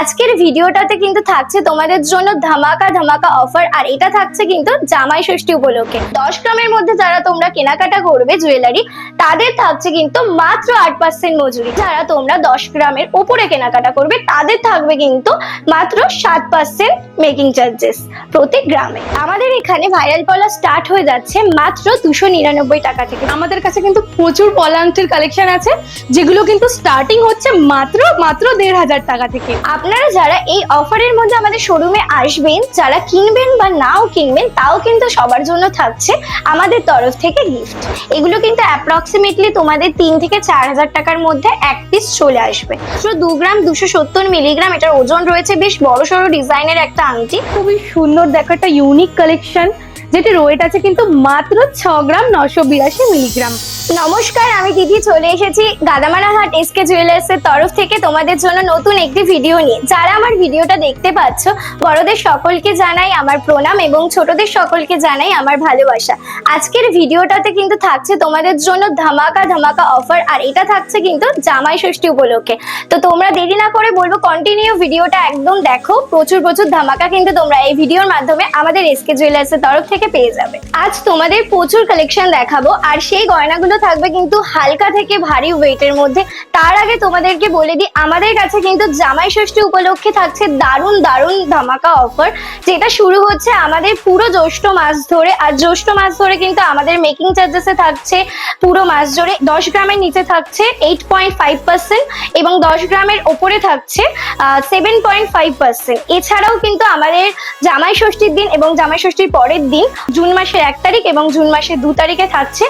আজকের ভিডিওটাতে কিন্তু থাকছে তোমাদের জন্য ধামাকা ধামাকা অফার আর এটা থাকছে কিন্তু জামাই ষষ্ঠী উপলক্ষে। দশ গ্রামের মধ্যে যারা তোমরা কেনাকাটা করবে জুয়েলারি তাদের থাকছে কিন্তু মাত্র আট পার্সেন্ট মজুরি। যারা তোমরা দশ গ্রামের উপরে কেনাকাটা করবে, তাদের থাকবে কিন্তু মাত্র সাত পার্সেন্ট মেকিং চার্জেস প্রতি গ্রামে। আমাদের এখানে ভাইরাল পলা স্টার্ট হয়ে যাচ্ছে মাত্র দুশো নিরানব্বই টাকা থেকে। আমাদের কাছে কিন্তু প্রচুর পলান্টের কালেকশন আছে, যেগুলো কিন্তু স্টার্টিং হচ্ছে মাত্র মাত্র দেড় হাজার টাকা থেকে। আপনারা যারা এই অফারের মধ্যে আমাদের শোরুমে আসবেন, যারা কিনবেন বা নাও কিনবেন, তাও কিন্তু সবার জন্য থাকছে আমাদের তরফ থেকে গিফট এগুলো কিন্তু অ্যাপ্রক্সিমেটলি তোমাদের তিন থেকে চার হাজার টাকার মধ্যে এক পিস চলে আসবে। তো দু গ্রাম দুশো সত্তর মিলিগ্রাম এটার ওজন রয়েছে বেশ বড় সড়ো ডিজাইনের একটা আংটি। খুবই সুন্দর দেখো, একটা ইউনিক কালেকশন যেটি ওয়েট আছে কিন্তু মাত্র ছ গ্রাম নশো বিরাশি মিলিগ্রাম। নমস্কার, আমি দিদি। চলে এসেছি গাদামারা হাট এসকে জুয়েলার্স এর তরফ থেকে তোমাদের জন্য নতুন একটি ভিডিও নিয়ে। যারা আমার ভিডিওটা দেখতে পাচ্ছ, বড়দের সকলকে জানাই আমার প্রণাম এবং ছোটদের সকলকে জানাই আমার ভালোবাসা। আজকের ভিডিওটাতে কিন্তু থাকছে তোমাদের জন্য ধামাকা ধামাকা অফার আর এটা থাকছে কিন্তু জামাই ষষ্ঠী উপলক্ষে। তো তোমরা দেরি না করে বলব কন্টিনিউ ভিডিওটা একদম দেখো। প্রচুর প্রচুর ধামাকা কিন্তু তোমরা এই ভিডিওর মাধ্যমে আমাদের এসকে জুয়েলার্স এর তরফ থেকে পেয়ে যাবে। আজ তোমাদের প্রচুর কালেকশন দেখাবো, আর সেই গয়নাগুলো থাকবে কিন্তু হালকা থেকে ভারী ওয়েটের মধ্যে। তার আগে তোমাদেরকে বলে দিই, আমাদের কাছে কিন্তু জামাই ষষ্ঠী উপলক্ষে থাকছে দারুণ দারুণ ধামাকা অফার যেটা শুরু হচ্ছে আমাদের পুরো জ্যৈষ্ঠ মাস ধরে। আর জ্যৈষ্ঠ মাস ধরে কিন্তু আমাদের মেকিং চার্জেসে থাকছে পুরো মাস জুড়ে। দশ গ্রামের নিচে থাকছে এইট পয়েন্ট ফাইভ পার্সেন্ট এবং দশ গ্রামের ওপরে থাকছে সেভেন পয়েন্ট ফাইভ পার্সেন্ট এছাড়াও কিন্তু আমাদের জামাই ষষ্ঠীর দিন এবং জামাই ষষ্ঠীর পরের দিন জুন মাসের এক তারিখ এবং জুন মাসের দু তারিখে থাকছে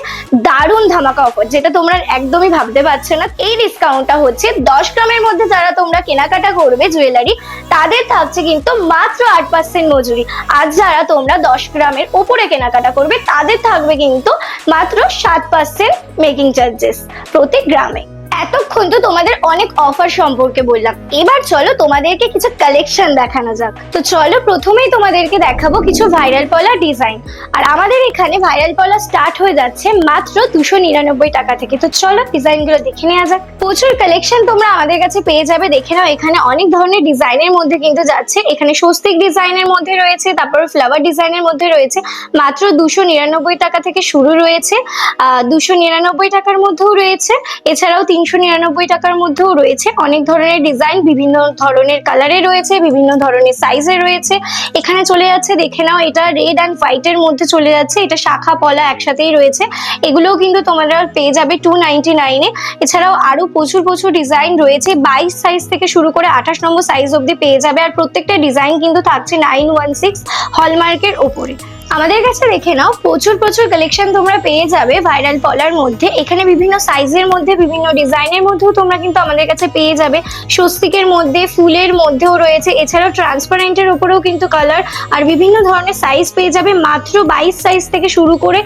দারুণ ধামাকা অফার, যেটা তোমরা একদমই ভাবতে পারছ না। এই ডিসকাউন্টটা হচ্ছে দশ গ্রামের মধ্যে যারা তোমরা কেনাকাটা করবে জুয়েলারি তাদের থাকছে কিন্তু মাত্র আট পার্সেন্ট মজুরি। আর যারা তোমরা দশ গ্রামের উপরে কেনাকাটা করবে, তাদের থাকবে কিন্তু মাত্র সাত পার্সেন্ট মেকিং চার্জেস প্রতি গ্রামে। এতক্ষণ তো তোমাদের অনেক অফার সম্পর্কে বললাম। এবার চলো তোমাদেরকে কিছু কালেকশন দেখানো যাক। তো চলো প্রথমেই তোমাদেরকে দেখাবো কিছু ভাইরাল পলা ডিজাইন আর আমাদের এখানে ভাইরাল পলা স্টার্ট হয়ে যাচ্ছে মাত্র দুশো নিরানব্বই টাকা থেকে। তো চলো ডিজাইনগুলো দেখে নেওয়া যাক। প্রচুর কালেকশন তোমরা আমাদের কাছে পেয়ে যাবে। দেখে নাও, এখানে অনেক ধরনের ডিজাইনের মধ্যে কিন্তু যাচ্ছে। এখানে স্বস্তিক ডিজাইনের মধ্যে রয়েছে, তারপর ফ্লাওয়ার ডিজাইনের মধ্যে রয়েছে। মাত্র দুশো নিরানব্বই টাকা থেকে শুরু রয়েছে। দুশো নিরানব্বই টাকার মধ্যেও রয়েছে। এছাড়াও তিনশো নিরানব্বই টাকার মধ্যেও রয়েছে। অনেক ধরনের ডিজাইন বিভিন্ন ধরনের কালারে রয়েছে, বিভিন্ন ধরনের সাইজে রয়েছে। এখানে চলে যাচ্ছে, দেখে নাও, এটা রেড অ্যান্ড হোয়াইটের মধ্যে চলে যাচ্ছে। এটা শাখা পলা একসাথেই রয়েছে। এগুলোও কিন্তু তোমরা পেয়ে যাবে টু নাইনটি নাইনে এছাড়াও আরও প্রচুর প্রচুর ডিজাইন রয়েছে। বাইশ সাইজ থেকে শুরু করে আঠাশ নম্বর সাইজ অবধি পেয়ে যাবে। আর প্রত্যেকটা ডিজাইন কিন্তু থাকছে নাইন ওয়ান সিক্স হলমার্কের ওপরে। আমাদের কাছে দেখে নাও, প্রচুর প্রচুর কালেকশন তোমরা পেয়ে যাবে ভাইরাল পলার মধ্যে। এখানে বিভিন্ন সাইজের মধ্যে, বিভিন্ন ডিজাইনের মধ্যেও তোমরা কিন্তু আমাদের কাছে পেয়ে যাবে। স্বস্তিকের মধ্যে, ফুলের মধ্যেও রয়েছে। এছাড়াও ট্রান্সপারেন্টের উপরেও কিন্তু কালার আর বিভিন্ন ধরনের সাইজ পেয়ে যাবে। মাত্র বাইশ সাইজ থেকে শুরু করে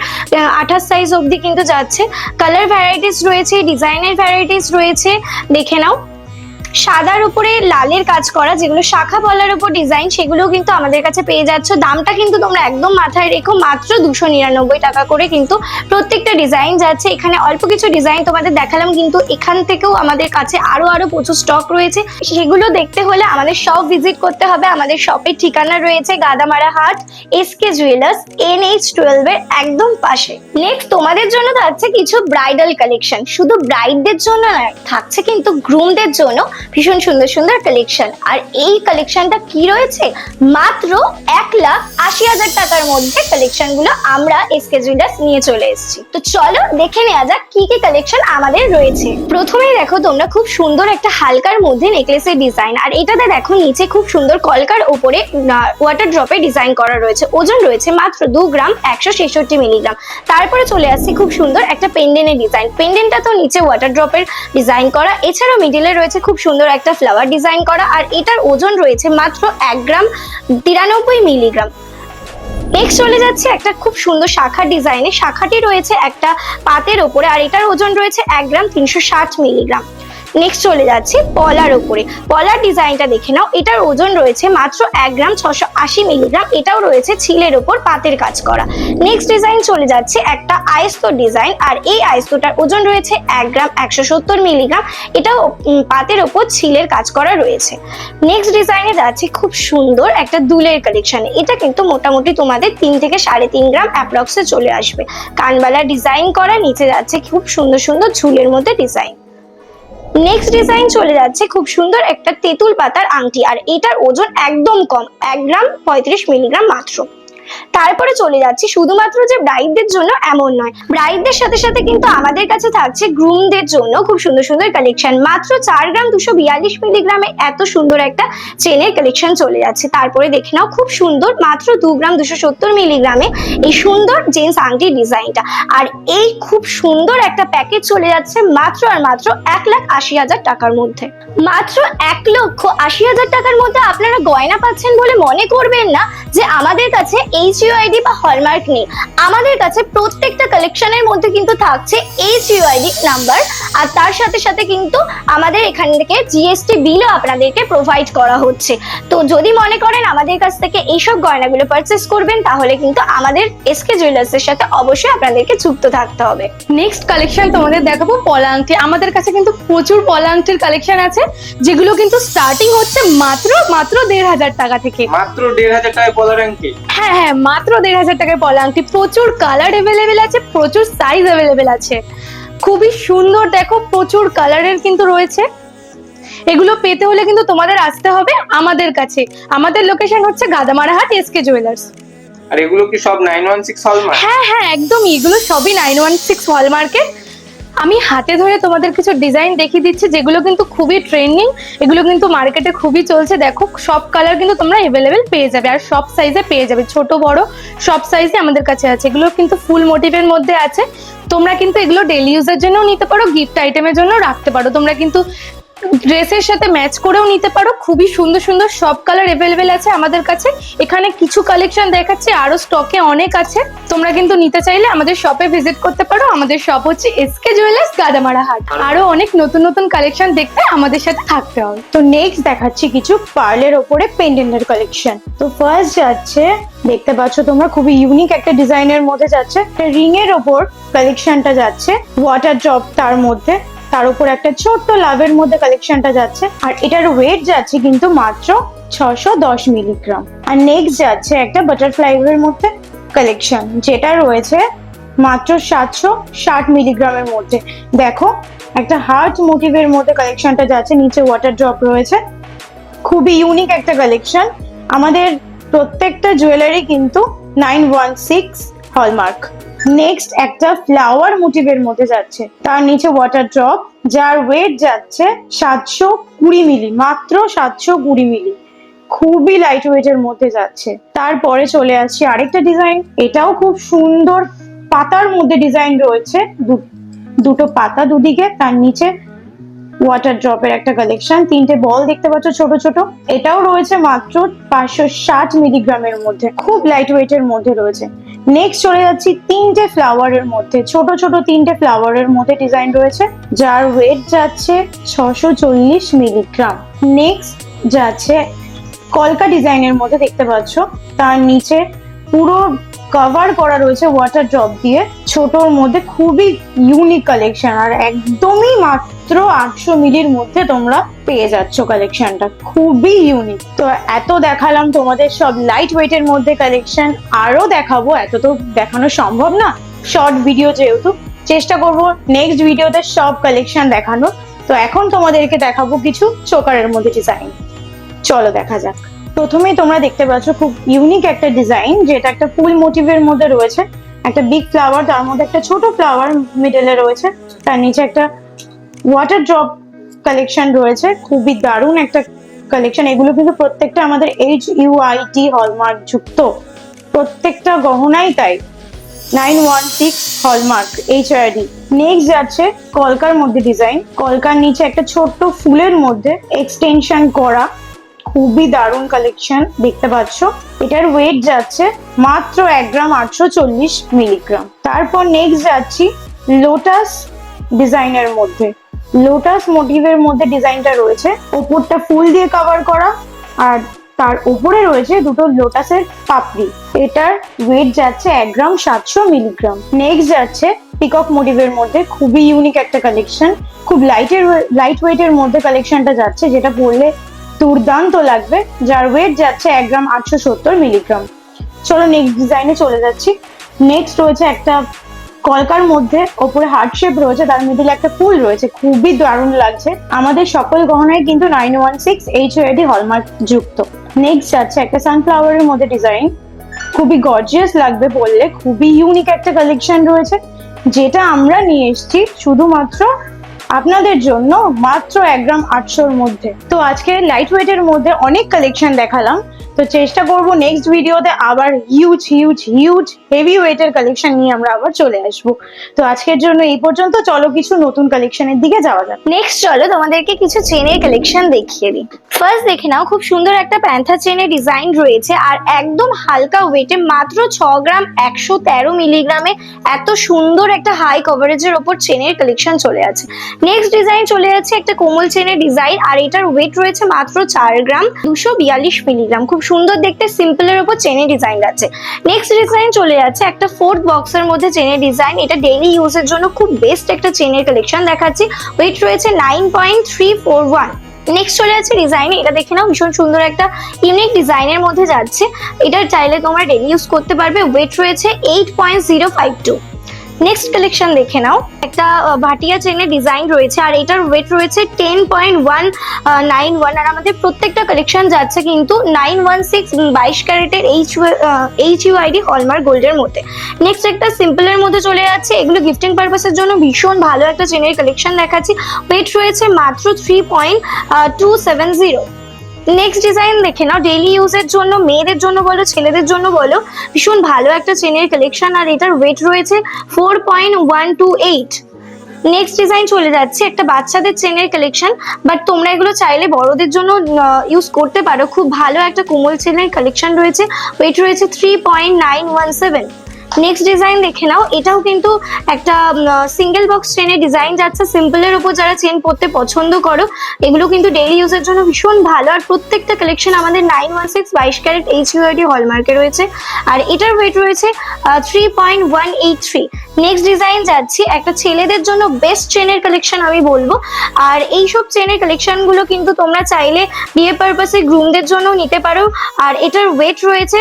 আঠাশ সাইজ অবধি কিন্তু যাচ্ছে। কালার ভ্যারাইটিস রয়েছে ডিজাইনের ভ্যারাইটিস রয়েছে। দেখে নাও সাদার উপরে লালের কাজ করা, যেগুলো শাখা পলার উপর ডিজাইন সেগুলোও কিন্তু আমাদের কাছে পেয়ে যাচ্ছ। দামটা কিন্তু তোমরা একদম মাথায় রেখো, মাত্র দুশো নিরানব্বই টাকা করে কিন্তু প্রত্যেকটা ডিজাইন যাচ্ছে। এখানে অল্প কিছু ডিজাইন তোমাদের দেখালাম, কিন্তু এখান থেকেও আমাদের কাছে আরও আরও প্রচুর স্টক রয়েছে। সেগুলো দেখতে হলে আমাদের শপ ভিজিট করতে হবে। আমাদের শপের ঠিকানা রয়েছে গাদামারা হাট SK jewellers N H twelve এর একদম পাশে। নেক্সট তোমাদের জন্য থাকছে কিছু ব্রাইডাল কালেকশন শুধু ব্রাইডদের জন্য নয়, থাকছে কিন্তু গ্রুমদের জন্য ভীষণ সুন্দর সুন্দর কালেকশন আর এই কালেকশনটা কি রয়েছে? মাত্র এক লাখ আশি হাজার টাকার মধ্যে কালেকশনগুলো আমরা এসকে জুয়েলার্স নিয়ে চলে এসেছি। তো চলো দেখে নেওয়া যাক কি কি কালেকশন আমাদের রয়েছে। প্রথমেই দেখো তোমরা খুব সুন্দর একটা হালকার মধ্যে নেকলেসের ডিজাইন আর এটাতে দেখো নিচে খুব সুন্দর কলকার ওপরে ওয়াটার ড্রপে ডিজাইন করা রয়েছে। ওজন রয়েছে মাত্র দু গ্রাম একশো ছেষট্টি মিলিগ্রাম তারপরে চলে আসছে খুব সুন্দর একটা পেন্ডেন্টের ডিজাইন পেন্ডেন্টটা তো নিচে ওয়াটার ড্রপের ডিজাইন করা। এছাড়াও মিডিলে রয়েছে খুব সুন্দর একটা ফ্লাওয়ার ডিজাইন করা আর এটার ওজন রয়েছে মাত্র এক গ্রাম তিরানব্বই মিলিগ্রাম নেক্সট চলে যাচ্ছে একটা খুব সুন্দর শাখা ডিজাইনে শাখাটি রয়েছে একটা পাতের ওপরে আর এটার ওজন রয়েছে এক গ্রাম তিনশো ষাট মিলিগ্রাম নেক্সট চলে যাচ্ছি পলার ওপরে। পলার ডিজাইনটা দেখে নাও, এটার ওজন রয়েছে মাত্র এক গ্রাম ছশো আশি মিলিগ্রাম, এটাও রয়েছে ছিলের ওপর পাতের কাজ করা। নেক্সট ডিজাইন চলে যাচ্ছে একটা আয়স্ত ডিজাইন আর এই আয়স্তটার ওজন রয়েছে এক গ্রাম একশো সত্তর মিলিগ্রাম, এটাও পাতের ওপর ছিলের কাজ করা রয়েছে। নেক্সট ডিজাইনে যাচ্ছে খুব সুন্দর একটা দুলের কালেকশন এটা কিন্তু মোটামুটি তোমাদের তিন থেকে সাড়ে তিন গ্রাম অ্যাপ্রক্সে চলে আসবে। কানবালা ডিজাইন করা, নিচে যাচ্ছে খুব সুন্দর সুন্দর ঝুলের মধ্যে ডিজাইন নেক্সট ডিজাইন চলে যাচ্ছে খুব সুন্দর একটা তেঁতুল পাতার আংটি, আর এটার ওজন একদম কম, এক গ্রাম পঁয়ত্রিশ মিলিগ্রাম মাত্র। তারপরে চলে যাচ্ছি। শুধুমাত্র যে ব্রাইডদের জন্য এমন নয়। ব্রাইডদের সাথে সাথে কিন্তু আমাদের কাছে থাকছে গ্রুমদের জন্য খুব সুন্দর সুন্দর কালেকশন মাত্র চার গ্রাম দুশো বিয়াল্লিশ মিলিগ্রামে এত সুন্দর একটা চেনের কালেকশন চলে যাচ্ছে। তারপরে দেখে নাও, খুব সুন্দর, মাত্র দু গ্রাম দুশো সত্তর মিলিগ্রামে এই সুন্দর জেন্টস আংটি ডিজাইনটা আর এই খুব সুন্দর একটা প্যাকেজ চলে যাচ্ছে মাত্র আর মাত্র এক লাখ আশি হাজার টাকার মধ্যে। মাত্র এক লক্ষ আশি হাজার টাকার মধ্যে আপনারা গয়না পাচ্ছেন বলে মনে করবেন না যে আমাদের কাছে এইচ ইউআইডি বা হলমার্ক নেই। আমাদের কাছে প্রত্যেকটা কালেকশনের মধ্যে কিন্তু থাকছে এইচ ইউআইডি নাম্বার আর তার সাথে সাথে কিন্তু আমাদের এখান থেকে জিএসটি বিলও আপনাদেরকে প্রোভাইড করা হচ্ছে। তো যদি মনে করেন আমাদের কাছ থেকে এইসব গয়নাগুলো পারচেস করবেন তাহলে কিন্তু আমাদের এসকে জুয়েলার্সের সাথে অবশ্যই আপনাদেরকে যুক্ত থাকতে হবে। নেক্সট কালেকশন তোমাদের দেখাবো পলা আংটি আমাদের কাছে কিন্তু প্রচুর পলা আংটির কালেকশন আছে যেগুলো কিন্তু স্টার্টিং হচ্ছে মাত্র মাত্র দেড় হাজার টাকা থেকে। মাত্র দেড় হাজার টাকায় আংটি হ্যাঁ হ্যাঁ মাত্র দেড় হাজার টাকায় পলা আংটি। প্রচুর কালার অ্যাভেলেবেল আছে প্রচুর সাইজ অ্যাভেলেবেল আছে। খুবই সুন্দর দেখো প্রচুর কালারের কিন্তু রয়েছে। এগুলো পেতে হলে কিন্তু তোমাদের আসতে হবে আমাদের কাছে। আমাদের লোকেশন হচ্ছে গাদামারাহাট এসকে জুয়েলার্স আর এগুলো কি সব নাইন ওয়ান সিক্স হলমার্ক হ্যাঁ হ্যাঁ একদমই। এগুলো সবই নাইন ওয়ান সিক্স হলমার্কের আমি হাতে ধরে তোমাদের কিছু ডিজাইন দেখিয়ে দিচ্ছি, যেগুলো কিন্তু খুবই ট্রেন্ডিং এগুলো কিন্তু মার্কেটে খুবই চলছে। দেখো, সব কালার কিন্তু তোমরা অ্যাভেলেবেল পেয়ে যাবে আর সব সাইজে পেয়ে যাবে। ছোট, বড়, সব সাইজে আমাদের কাছে আছে। এগুলো কিন্তু ফুল মোটিভের মধ্যে আছে। তোমরা কিন্তু এগুলো ডেলি ইউজের জন্যও নিতে পারো গিফট আইটেমের জন্য রাখতে পারো। তোমরা কিন্তু ড্রেসের সাথে ম্যাচ করেও নিতে পারো। খুবই সুন্দর সুন্দর সব কালার অ্যাভেলেবেল আছে আমাদের কাছে। এখানে কিছু কালেকশন দেখাচ্ছে আরও স্টকে অনেক আছে। তোমরা কিন্তু নিতে চাইলে আমাদের শপে ভিজিট করতে পারো। আমাদের শপ হচ্ছে এসকে জুয়েলার্স গাদামারা হাট। আরও অনেক নতুন নতুন কালেকশন দেখতে আমাদের সাথে থাকতে হবে। তো নেক্সট দেখাচ্ছি কিছু পার্লের ওপরে পেন্ডেন্টের কালেকশন তো ফার্স্ট যাচ্ছে দেখতে পাচ্ছ তোমরা খুবই ইউনিক একটা ডিজাইনের মধ্যে যাচ্ছে। রিং এর ওপর কালেকশনটা যাচ্ছে। ওয়াটার ড্রপ তার মধ্যে। তার উপর একটা ছোট্ট লাভের মধ্যে কালেকশনটা যাচ্ছে। আর এটার ওয়েট যাচ্ছে কিন্তু মাত্র ছশো দশ মিলিগ্রাম আর নেক্সট যাচ্ছে একটা বাটারফ্লাই এর মধ্যে কালেকশন যেটা রয়েছে মাত্র সাতশো ষাট মিলিগ্রামের মধ্যে। দেখো, একটা হার্ট মোটিভের মধ্যে কালেকশনটা যাচ্ছে, নিচে ওয়াটার ড্রপ রয়েছে। খুবই ইউনিক একটা কালেকশন আমাদের প্রত্যেকটা জুয়েলারি কিন্তু nine one six hallmark next একটা ফ্লাওয়ার মোটিভের মধ্যে যাচ্ছে। তার নিচে ওয়াটার ড্রপ যার ওয়েট যাচ্ছে সাতশো কুড়ি মিলি মাত্র সাতশো কুড়ি মিলি খুবই লাইট ওয়েটের মধ্যে যাচ্ছে। তারপরে চলে আসছি আরেকটা ডিজাইন এটাও খুব সুন্দর পাতার মধ্যে ডিজাইন রয়েছে। দুটো পাতা দুদিকে, তার নিচে ওয়াটার ড্রপের একটা কালেকশন তিনটে বল দেখতে পাচ্ছ ছোট ছোট। এটাও রয়েছে মাত্র পাঁচশো ষাট মিলিগ্রামের মধ্যে, খুব লাইট ওয়েটের মধ্যে রয়েছে। নেক্সট চলে যাচ্ছি তিনটে ফ্লাওয়ারের মধ্যে। ছোট ছোট তিনটে ফ্লাওয়ারের মধ্যে ডিজাইন রয়েছে, যার ওয়েট যাচ্ছে ছশো চল্লিশ মিলিগ্রাম। নেক্সট যাচ্ছে কলকা ডিজাইনের মধ্যে দেখতে পাচ্ছ। তার নিচে পুরো কভার করা রয়েছে ওয়াটার ড্রপ দিয়ে। ছোটর মধ্যে খুবই ইউনিক কালেকশন আর একদমই মাত্র আটশো মিলির মধ্যে তোমরা পেয়ে যাচ্ছ কালেকশনটা খুবই ইউনিক তো এত দেখালাম তোমাদের সব লাইট ওয়েটের মধ্যে কালেকশন আরও দেখাবো। এত তো দেখানো সম্ভব না। শর্ট ভিডিও যেহেতু, চেষ্টা করব নেক্সট ভিডিওতে সব কালেকশন দেখানো তো এখন তোমাদেরকে দেখাবো কিছু চোকারের মধ্যে ডিজাইন চলো দেখা যাক। প্রথমেই তোমরা দেখতে পাচ্ছ খুব ইউনিক একটা ডিজাইন যেটা একটা ফুল মোটিভের মধ্যে রয়েছে। একটা বিগ ফ্লাওয়ার তার মধ্যে একটা ছোট ফ্লাওয়ার মিডলে রয়েছে। তার নিচে একটা ওয়াটার ড্রপ কালেকশন রয়েছে। খুবই দারুণ একটা কালেকশন এগুলো কিন্তু প্রত্যেকটা আমাদের এইচ ইউআইটি হলমার্ক যুক্ত। প্রত্যেকটা গহনাই তাই। Nine one six hallmark H ID next যাচ্ছে কলকার মধ্যে ডিজাইন কলকার নিচে একটা ছোট্ট ফুলের মধ্যে এক্সটেনশন করা। খুবই দারুণ কালেকশন দেখতে পাচ্ছ। এটার ওয়েট যাচ্ছে মাত্র এক গ্রাম আটশো চল্লিশ মিলিগ্রাম তারপর নেক্সট যাচ্ছি লোটাস ডিজাইনের মধ্যে। লোটাস মোটিভের মধ্যে ডিজাইনটা রয়েছে। ওপরটা ফুল দিয়ে কভার করা আর তার উপরে রয়েছে দুটো লোটাসের পাপড়ি। এটার ওয়েট যাচ্ছে এক গ্রাম সাতশো মিলিগ্রাম নেক্সট যাচ্ছে পিকক মোটিভের মধ্যে। খুবই ইউনিক একটা কালেকশন খুব লাইটের লাইট ওয়েটের মধ্যে কালেকশনটা যাচ্ছে, যেটা পরলে দুর্দান্ত লাগবে, যার ওয়েট যাচ্ছে এক গ্রাম আটশো সত্তর মিলিগ্রাম চলো নেক্সট ডিজাইনে চলে যাচ্ছি। নেক্সট রয়েছে একটা কলকার মধ্যে ওপরে হার্ট শেপ রয়েছে, তার মিডিলে একটা ফুল রয়েছে, খুবই দারুণ লাগছে। আমাদের সকল গহনায় কিন্তু nine one six H UID hallmark যুক্ত। নেক্সট যাচ্ছে একটা সানফ্লাওয়ারের মধ্যে ডিজাইন খুবই গর্জিয়াস লাগবে বললে, খুবই ইউনিক একটা কালেকশন রয়েছে, যেটা আমরা নিয়ে এসেছি শুধুমাত্র আপনাদের জন্য মাত্র এক গ্রাম আটশোর মধ্যে। তো আজকে লাইট ওয়েটের মধ্যে অনেক কালেকশন দেখালাম। তো চেষ্টা করব নেক্সট ভিডিওতে আবার হিউজ হিউজ হিউজ হেভি ওয়েটের কালেকশন নিয়ে আমরা আবার চলে আসব। তো আজকের জন্য এই পর্যন্ত, চলো কিছু নতুন কালেকশনের দিকে যাওয়া যাক। নেক্সট চলো তোমাদেরকে কিছু চেনের কালেকশন দেখিয়ে দিই। ফার্স্ট দেখে নাও, খুব সুন্দর একটা প্যান্থা চেনের ডিজাইন রয়েছে আর একদম হালকা ওয়েটে মাত্র ছ গ্রাম একশো তেরো মিলিগ্রামে এত সুন্দর একটা হাই কভারেজের ওপর চেনের কালেকশন চলে আছে। নেক্সট ডিজাইন চলে যাচ্ছে একটা কোমল চেনের ডিজাইন আর এটার ওয়েট রয়েছে মাত্র চার গ্রাম, দুশো বিয়াল্লিশ মিলিগ্রাম। খুব সুন্দর দেখতে সিম্পলের ওপর চেনের ডিজাইন আছে। নেক্সট ডিজাইন চলে যাচ্ছে একটা ফোর্থ বক্সের মধ্যে চেনের ডিজাইন এটা ডেইলি ইউজের জন্য খুব বেস্ট একটা চেনের কালেকশন দেখাচ্ছি। ওয়েট রয়েছে nine point three four one next চলে যাচ্ছে ডিজাইন এটা দেখে নাও, ভীষণ সুন্দর একটা ইউনিক ডিজাইনের মধ্যে যাচ্ছে। এটা চাইলে তোমরা ডেলি ইউজ করতে পারবে ওয়েট রয়েছে eight point zero five two next collection দেখে নাও। একটা ভাটিয়া চেনের ডিজাইন রয়েছে, আর এটার ওয়েট রয়েছে ten point one nine one আর আমাদের প্রত্যেকটা কালেকশন যাচ্ছে কিন্তু নাইন ওয়ান সিক্স বাইশ ক্যারেটের এইচ এইচ ইউআইডি হলমার্ক গোল্ডের মধ্যে। নেক্সট একটা সিম্পলের মধ্যে চলে যাচ্ছে, এগুলো গিফটিং পারপাসের জন্য ভীষণ ভালো একটা চেনের কালেকশন দেখাচ্ছি। ওয়েট রয়েছে মাত্র three point two seven zero next design দেখে নাও ডেইলি ইউজের জন্য, মেয়েদের জন্য বলো, ছেলেদের জন্য বলো, ভীষণ ভালো একটা চেনের কালেকশন আর এটার ওয়েট রয়েছে four point one two eight next design চলে যাচ্ছে, একটা বাচ্চাদের চেনের কালেকশন বাট তোমরা এগুলো চাইলে বড়দের জন্য ইউজ করতে পারো। খুব ভালো একটা কোমল চেনের কালেকশন রয়েছে ওয়েট রয়েছে three point nine one seven next design দেখে নাও। এটাও কিন্তু একটা সিঙ্গেল বক্স চেনের ডিজাইন যাচ্ছে। সিম্পলের উপর যারা চেন পরতে পছন্দ করো, এগুলো কিন্তু ডেইলি ইউজের জন্য ভীষণ ভালো। আর প্রত্যেকটা কালেকশন আমাদের নাইন ওয়ান সিক্স বাইশ ক্যারেট এইচ ইউআইডি হলমার্কে রয়েছে। আর এটার ওয়েট রয়েছে three point one eight three next design যাচ্ছি, একটা ছেলেদের জন্য বেস্ট চেনের কালেকশন আমি বলব। আর এইসব চেনের কালেকশনগুলো কিন্তু তোমরা চাইলে বিয়ে পারপাসে গ্রুমদের জন্য নিতে পারো। আর এটার ওয়েট রয়েছে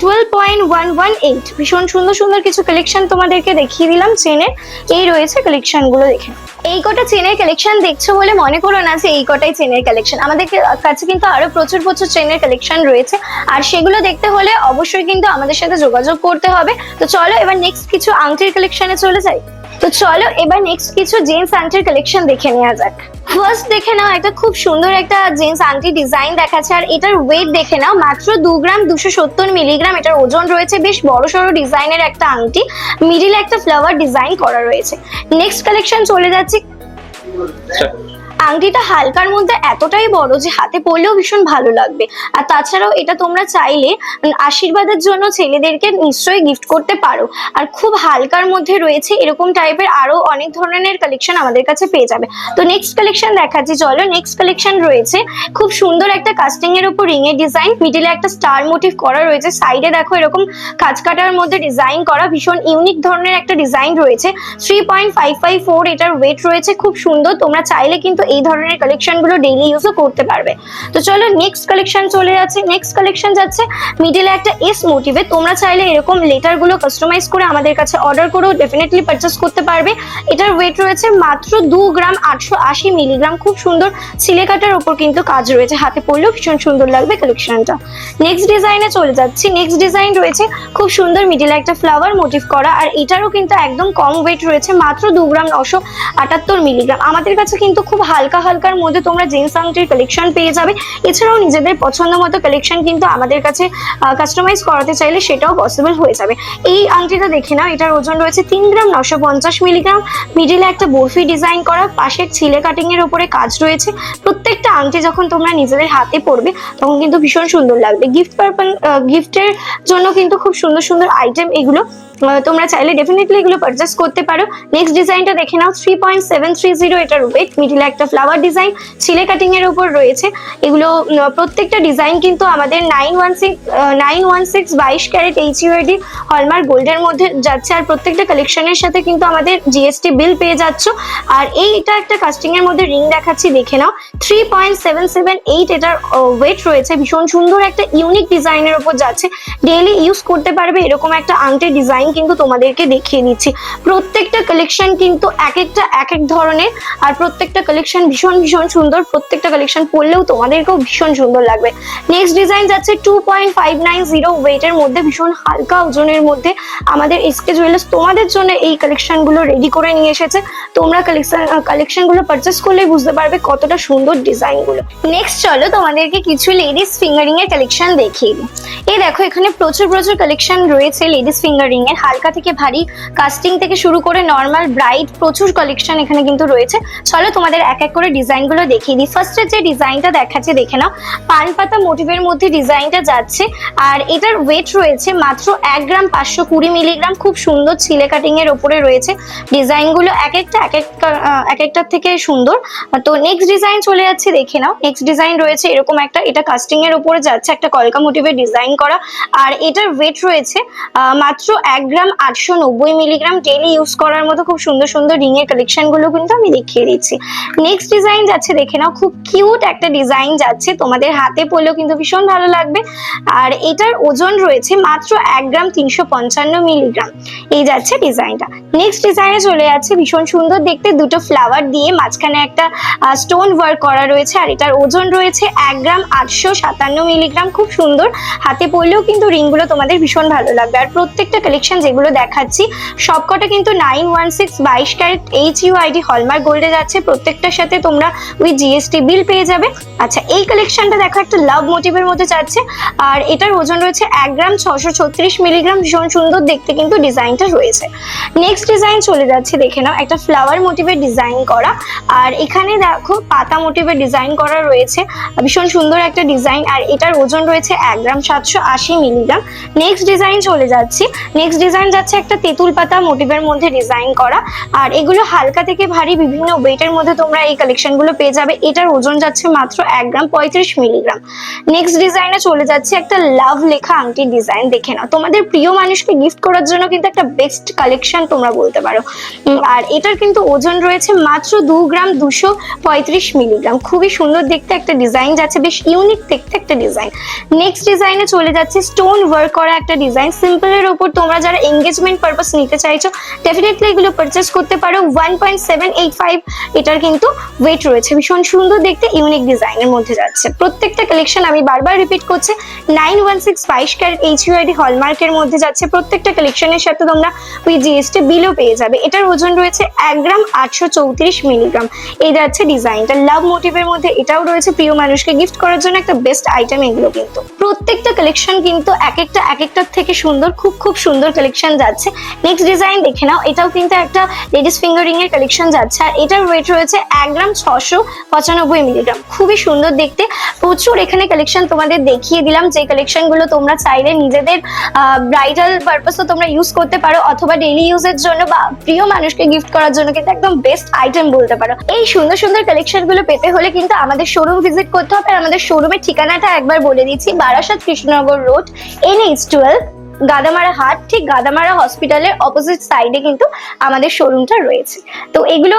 twelve point one one eight ভীষণ সুন্দর সুন্দর কিছু কালেকশন তোমাদেরকে দেখিয়ে দিলাম চেনের এই রয়েছে কালেকশনগুলো দেখে। এই কটা চেনের কালেকশন দেখছ বলে মনে করো না যে এই কটাই চেনের কালেকশন আমাদের কাছে কিন্তু আরও প্রচুর প্রচুর চেনের কালেকশন রয়েছে। আর সেগুলো দেখতে হলে অবশ্যই কিন্তু আমাদের সাথে যোগাযোগ করতে হবে। তো চলো এবার নেক্সট কিছু আংটির কালেকশনে চলে যাই। তো চলো এবার নেক্সট কিছু জেন্টস আন্টির কালেকশন দেখে নেওয়া যাক। ফার্স্ট দেখে নাও, একটা খুব সুন্দর একটা জেন্টস আন্টি ডিজাইন দেখাচ্ছে, আর এটার ওয়েট দেখে নাও, মাত্র দু গ্রাম দুশো সত্তর মিলিগ্রাম এটার ওজন রয়েছে বেশ বড় সড়ো ডিজাইনের একটা আংটি মিডিলে একটা ফ্লাওয়ার ডিজাইন করা রয়েছে। নেক্সট কালেকশন চলে যাচ্ছে আংটিটা হালকার মধ্যে এতটাই বড় যে হাতে পরলেও ভীষণ ভালো লাগবে। আর তাছাড়াও এটা তোমরা চাইলে আশীর্বাদের জন্য ছেলেদেরকে নিশ্চয়ই গিফট করতে পারো। আর খুব হালকার মধ্যে রয়েছে এরকম টাইপের আরও অনেক ধরনের কালেকশন আমাদের কাছে পেয়ে যাবে। তো নেক্সট কালেকশন দেখাচ্ছি, চলো নেক্সট কালেকশন রয়েছে। খুব সুন্দর একটা কাস্টিং এর উপর রিং এর ডিজাইন মিডিলে একটা স্টার মোটিভ করা রয়েছে। সাইডে দেখো এরকম কাজ কাটার মধ্যে ডিজাইন করা ভীষণ ইউনিক ধরনের একটা ডিজাইন রয়েছে। Three point five five four এটার ওয়েট রয়েছে, খুব সুন্দর। তোমরা চাইলে কিন্তু এই ধরনের কালেকশনগুলো ডেইলি ইউজও করতে পারবে। তো চলো নেক্সট কালেকশন চলে যাচ্ছে। নেক্সট কালেকশন যাচ্ছে মিডিলে একটা এস মোটিভে তোমরা চাইলে এরকম লেটারগুলো কাস্টমাইজ করে আমাদের কাছে অর্ডার করেও ডেফিনেটলি পারচেস করতে পারবে। এটার ওয়েট রয়েছে মাত্র দু গ্রাম আটশো আশি মিলিগ্রাম খুব সুন্দর ছিলে কাটার ওপর কিন্তু কাজ রয়েছে। হাতে পড়লেও ভীষণ সুন্দর লাগবে কালেকশনটা নেক্সট ডিজাইনে চলে যাচ্ছি। নেক্সট ডিজাইন রয়েছে খুব সুন্দর মিডিলে একটা ফ্লাওয়ার মোটিভ করা। আর এটারও কিন্তু একদম কম ওয়েট রয়েছে মাত্র দু গ্রাম নশো আটাত্তর মিলিগ্রাম আমাদের কাছে কিন্তু খুব হালকা হালকার মধ্যে তোমরা জিন্স আংটির কালেকশন পেয়ে যাবে। এছাড়াও নিজেদের পছন্দ মতো কালেকশন কিন্তু আমাদের কাছে কাস্টমাইজ করাতে চাইলে সেটাও পসিবল হয়ে যাবে। এই আংটিটা দেখে নাও, এটার ওজন রয়েছে তিন গ্রাম নশো পঞ্চাশ মিলিগ্রাম মিডিলে একটা বরফি ডিজাইন করা, পাশের ছিলে কাটিং এর উপরে কাজ রয়েছে। প্রত্যেকটা আংটি যখন তোমরা নিজেদের হাতে পরবে, তখন কিন্তু ভীষণ সুন্দর লাগবে। গিফট পারপান গিফটের জন্য কিন্তু খুব সুন্দর সুন্দর আইটেম এগুলো তোমরা চাইলে ডেফিনেটলি এগুলো পারচেস করতে পারো। নেক্সট ডিজাইনটা দেখে নাও three point seven three zero এটার ওয়েট মিডিলে একটা ফ্লাওয়ার ডিজাইন ছিলে কাটিং এর উপর রয়েছে। এগুলো প্রত্যেকটা ডিজাইন কিন্তু আমাদের nine one six nine one six বাইশ ক্যারেট এইচ ইউআইডি হলমার্ক গোল্ডের মধ্যে যাচ্ছে। আর প্রত্যেকটা কালেকশনের সাথে কিন্তু আমাদের জিএসটি বিল পেয়ে যাচ্ছ। আর এইটা একটা কাস্টিং এর মধ্যে রিং দেখাচ্ছি, দেখে নাও। Three point seven seven eight এটার ওয়েট রয়েছে। ভীষণ সুন্দর একটা ইউনিক ডিজাইনের উপর যাচ্ছে। ডেইলি ইউজ করতে পারবে এরকম একটা আংটি ডিজাইন কিন্তু তোমাদেরকে দেখিয়ে দিচ্ছি। প্রত্যেকটা কালেকশন কিন্তু এক একটা এক এক ধরনের, আর প্রত্যেকটা কালেকশন ভীষণ ভীষণ সুন্দর। প্রত্যেকটা কালেকশন পরলেও তোমাদেরকেও ভীষণ সুন্দর লাগবে। নেক্সট ডিজাইন যাচ্ছে two point five nine zero ওয়েটের মধ্যে, ভীষণ হালকা ওজনের মধ্যে আমাদের এসকে জুয়েলার্স তোমাদের জন্য এই কালেকশনগুলো রেডি করে নিয়ে এসেছে। তোমরা কালেকশন কালেকশনগুলো পারচেস করলেই বুঝতে পারবে কতটা সুন্দর ডিজাইনগুলো নেক্সট চলো তোমাদেরকে কিছু লেডিস ফিঙ্গারিং এর কালেকশন দেখিয়ে দিই। এই দেখো, এখানে প্রচুর প্রচুর কালেকশন রয়েছে লেডিস ফিঙ্গারিং এর হালকা থেকে ভারী কাস্টিং থেকে শুরু করে নর্মাল ব্রাইট প্রচুর কালেকশন এখানে কিন্তু রয়েছে। চলো তোমাদের এক এক করে ডিজাইনগুলো দেখিয়ে দিই। ফার্স্টে যে ডিজাইনটা দেখাচ্ছে, দেখে নাও। পান পাতা মোটিভের মধ্যে ডিজাইনটা যাচ্ছে। আর এটার ওয়েট রয়েছে মাত্র এক গ্রাম পাঁচশো কুড়ি মিলিগ্রাম খুব সুন্দর ছিলে কাটিং এর ওপরে রয়েছে। ডিজাইনগুলো এক একটা এক একটা এক একটার থেকে সুন্দর। তো নেক্সট ডিজাইন চলে যাচ্ছে, দেখে নাও। নেক্সট ডিজাইন রয়েছে এরকম একটা। এটা কাস্টিং এর উপরে যাচ্ছে, একটা কলকা মোটিভের ডিজাইন করা। আর এটার ওয়েট রয়েছে মাত্র এক গ্রাম আটশো নব্বই মিলিগ্রাম ডেলি ইউজ করার মতো খুব সুন্দর সুন্দর রিং এর কালেকশনগুলো কিন্তু আমি দেখিয়ে দিচ্ছি। নেক্সট ডিজাইন যাচ্ছে, দেখে নাও, খুব কিউট একটা ডিজাইন যাচ্ছে। তোমাদের হাতে পড়লেও কিন্তু ভীষণ ভালো লাগবে। আর এটার ওজন রয়েছে মাত্র এক গ্রাম তিনশো পঞ্চান্ন মিলিগ্রাম এই যাচ্ছে ডিজাইনটা নেক্সট ডিজাইনে চলে যাচ্ছে, ভীষণ সুন্দর দেখতে। দুটো ফ্লাওয়ার দিয়ে মাঝখানে একটা স্টোন ওয়ার্ক করা রয়েছে। আর এটার ওজন রয়েছে এক গ্রাম আটশো সাতান্ন মিলিগ্রাম খুব সুন্দর। হাতে পড়লেও কিন্তু রিংগুলো তোমাদের ভীষণ ভালো লাগবে। আর প্রত্যেকটা কালেকশন যেগুলো দেখাচ্ছি, সবকটা কিন্তু নাইন ওয়ান সিক্স বাইশ carat H U ID hallmark গোল্ডে যাচ্ছে। প্রত্যেকটার সাথে তোমরা ওই জিএসটি বিল পেয়ে যাবে। আচ্ছা এই কালেকশনটা দেখো, একটা লাভ মোটিভের মধ্যে যাচ্ছে। আর এটার ওজন রয়েছে এক গ্রাম ছশো ছত্রিশ মিলিগ্রাম ভীষণ সুন্দর দেখতে কিন্তু ডিজাইনটা রয়েছে। নেক্সট ডিজাইন চলে যাচ্ছে, দেখে নাও, একটা ফ্লাওয়ার মোটিভের ডিজাইন করা। আর এখানে দেখো, পাতা মোটিভের ডিজাইন করা রয়েছে। ভীষণ সুন্দর একটা ডিজাইন আর এটার ওজন রয়েছে এক গ্রাম সাতশো আশি মিলিগ্রাম নেক্সট ডিজাইন চলে যাচ্ছি। নেক্সট ডিজাইন যাচ্ছে একটা তেঁতুল পাতা মোটিভের মধ্যে ডিজাইন করা। আর এগুলো হালকা থেকে ভারী বিভিন্ন ওয়েটের মধ্যে তোমরা এই কালেকশনগুলো পেয়ে যাবে। এটার ওজন যাচ্ছে মাত্র এক গ্রাম পঁয়ত্রিশ মিলিগ্রাম। নেক্সট ডিজাইনে চলে যাচ্ছে একটা লাভ লেখা আংটি ডিজাইন দেখে নাও। তোমাদের প্রিয় মানুষকে গিফট করার জন্য কিন্তু একটা বেস্ট কালেকশন তোমরা বলতে পারো। আর এটার কিন্তু ওজন রয়েছে মাত্র দু গ্রাম দুশো পঁয়ত্রিশ মিলিগ্রাম। খুবই সুন্দর দেখতে একটা ডিজাইন যাচ্ছে, বেশ ইউনিক দেখতে একটা ডিজাইন নেক্সট ডিজাইনে চলে যাচ্ছে স্টোন ওয়ার্ক করা একটা ডিজাইন সিম্পলের ওপর তোমরা যারা এঙ্গেজমেন্ট পারপাস নিতে চাইছো ডেফিনেটলি এগুলো পারচেস করতে পারো। One point seven eight five এটার কিন্তু ওয়েট রয়েছে। ভীষণ সুন্দর দেখতে ইউনিক ডিজাইনের মধ্যে যাচ্ছে। প্রত্যেকটা কালেকশন আমি বারবার রিপিট করছি নাইন ওয়ান সিক্স বাইশ ক্যারেট এইচ ইউআইডি হলমার্কের মধ্যে যাচ্ছে। প্রত্যেকটা কালেকশনের সাথে তোমরা ওই জিএসটি বিলও পেয়ে যাবে। এটার ওজন রয়েছে এক গ্রাম আটশো চৌত্রিশ মিলিগ্রাম এই যাচ্ছে ডিজাইনটা লাভ মোটিভের মধ্যে এটাও রয়েছে প্রিয় মানুষকে গিফট করার জন্য একটা বেস্ট আইটেম এগুলো কিন্তু। প্রত্যেকটা কালেকশন কিন্তু এক একটা, এক একটার থেকে সুন্দর, খুব খুব সুন্দর কালেকশন যাচ্ছে। নেক্সট ডিজাইন দেখে নাও। এটাও কিন্তু একটা লেডিস ফিঙ্গারিং এর কালেকশন যাচ্ছে। আর এটার ওয়েট রয়েছে এক গ্রাম ছশো পঁচানব্বই মিলিগ্রাম খুবই সুন্দর দেখতে। প্রচুর এখানে কালেকশন তোমাদের দেখিয়ে দিলাম। যে কালেকশনগুলো তোমরা চাইলে নিজেদের ব্রাইডাল পারপাসও তোমরা ইউজ করতে পারো অথবা ডেইলি ইউজের জন্য বা প্রিয় মানুষকে গিফট করার জন্য কিন্তু একদম বেস্ট আইটেম বলতে পারো। এই সুন্দর সুন্দর কালেকশনগুলো পেতে হলে কিন্তু আমাদের শোরুম ভিজিট করতে হবে। আর আমাদের শোরুমের ঠিকানাটা একবার বলে দিচ্ছি। Barasat Krishnanagar road N H twelve Gadamara হাট, ঠিক গাদামারা হসপিটালের অপোজিট সাইডে কিন্তু আমাদের শোরুমটা রয়েছে। তো এগুলো